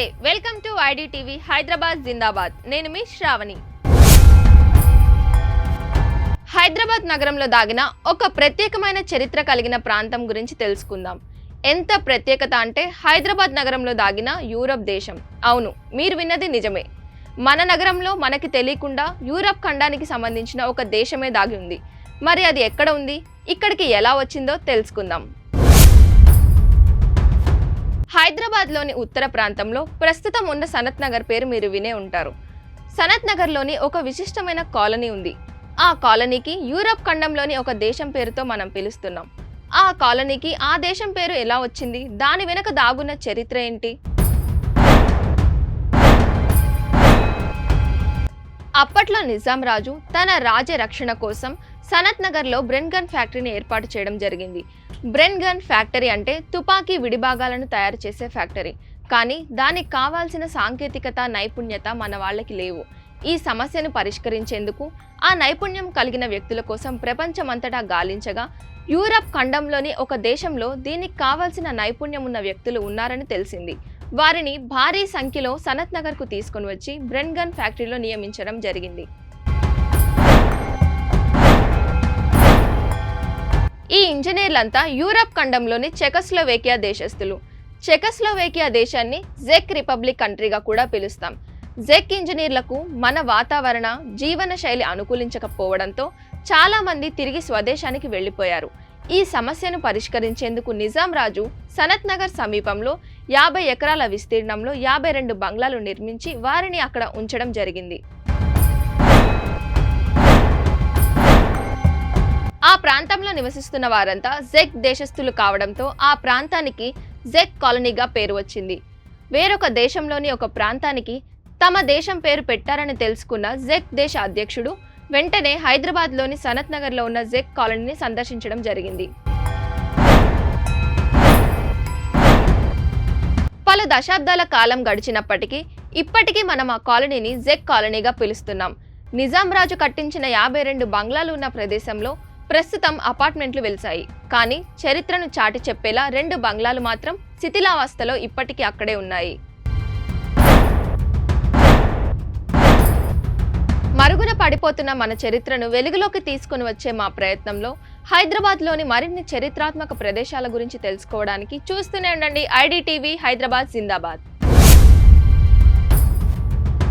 నమస్తే welcome to ID TV Hyderabad జిందాబాద్. నేను మీ శ్రావణి. హైదరాబాద్ నగరంలో దాగిన ఒక ప్రత్యేకమైన చరిత్ర కలిగిన ప్రాంతం గురించి తెలుసుకుందాం. ఎంత ప్రత్యేకత అంటే హైదరాబాద్ నగరంలో దాగిన యూరప్ దేశం. అవును మీరు విన్నది నిజమే. మన నగరంలో మనకి తెలియకుండా యూరప్ ఖండానికి సంబంధించిన ఒక దేశమే దాగి ఉంది. మరి అది ఎక్కడ ఉంది? ఇక్కడికి ఎలా వచ్చిందో తెలుసుకుందాం. హైదరాబాద్లోని ఉత్తర ప్రాంతంలో ప్రస్తుతం ఉన్న సనత్ నగర్ పేరు మీరు వినే ఉంటారు. సనత్ నగర్లోని ఒక విశిష్టమైన కాలనీ ఉంది. ఆ కాలనీకి యూరప్ ఖండంలోని ఒక దేశం పేరుతో మనం పిలుస్తున్నాం. ఆ కాలనీకి ఆ దేశం పేరు ఎలా వచ్చింది? దాని వెనుక దాగున్న చరిత్ర ఏంటి? అప్పట్లో నిజాం రాజు తన రాజ్య రక్షణ కోసం సనత్ నగర్లో బ్రెన్గన్ ఫ్యాక్టరీని ఏర్పాటు చేయడం జరిగింది. బ్రెన్ గన్ ఫ్యాక్టరీ అంటే తుపాకీ విడిభాగాలను తయారు చేసే ఫ్యాక్టరీ. కానీ దానికి కావాల్సిన సాంకేతికత నైపుణ్యత మన వాళ్ళకి లేవు. ఈ సమస్యను పరిష్కరించేందుకు ఆ నైపుణ్యం కలిగిన వ్యక్తుల కోసం ప్రపంచమంతటా గాలించగా యూరప్ ఖండంలోని ఒక దేశంలో దీనికి కావాల్సిన నైపుణ్యం ఉన్న వ్యక్తులు ఉన్నారని తెలిసింది. వారిని భారీ సంఖ్యలో సనత్ నగర్కు తీసుకొని వచ్చి బ్రెన్గన్ ఫ్యాక్టరీలో నియమించడం జరిగింది. ఈ ఇంజనీర్లంతా యూరప్ ఖండంలోని చెకస్లోవేకియా దేశస్థులు. చెకస్లోవేకియా దేశాన్ని జెక్ రిపబ్లిక్ కంట్రీగా కూడా పిలుస్తాం. జెక్ ఇంజనీర్లకు మన వాతావరణ జీవన శైలి అనుకూలించకపోవడంతో చాలామంది తిరిగి స్వదేశానికి వెళ్ళిపోయారు. ఈ సమస్యను పరిష్కరించేందుకు నిజాం రాజు సనత్ నగర్ సమీపంలో యాభై ఎకరాల విస్తీర్ణంలో యాభై రెండు బంగ్లాలు నిర్మించి వారిని అక్కడ ఉంచడం జరిగింది. ప్రాంతంలో నివసిస్తున్న వారంతా జెక్ దేశస్థులు కావడంతో ఆ ప్రాంతానికి జెక్ కాలనీగా పేరు వచ్చింది. వేరొక దేశంలోని ఒక ప్రాంతానికి తమ దేశం పేరు పెట్టారని తెలుసుకున్న జెక్ దేశ అధ్యక్షుడు వెంటనే హైదరాబాద్లోని సనత్ నగర్లో ఉన్న జెక్ కాలనీని సందర్శించడం జరిగింది. పలు దశాబ్దాల కాలం గడిచినప్పటికీ ఇప్పటికీ మనం ఆ కాలనీని జెక్ కాలనీగా పిలుస్తున్నాం. నిజాం రాజు కట్టించిన యాభై రెండు బంగ్లాలు ఉన్న ప్రదేశంలో ప్రస్తుతం అపార్ట్మెంట్లు వెలిసాయి కానీ చరిత్రను చాటి చెప్పేలా రెండు బంగ్లాలు మాత్రం శిథిలావస్థలో ఇప్పటికీ అక్కడే ఉన్నాయి. మరుగున పడిపోతున్న మన చరిత్రను వెలుగులోకి తీసుకుని వచ్చే మా ప్రయత్నంలో హైదరాబాద్లోని మరిన్ని చరిత్రాత్మక ప్రదేశాల గురించి తెలుసుకోవడానికి చూస్తూనే ఉండండి ఐడి టీవీ హైదరాబాద్ జిందాబాద్.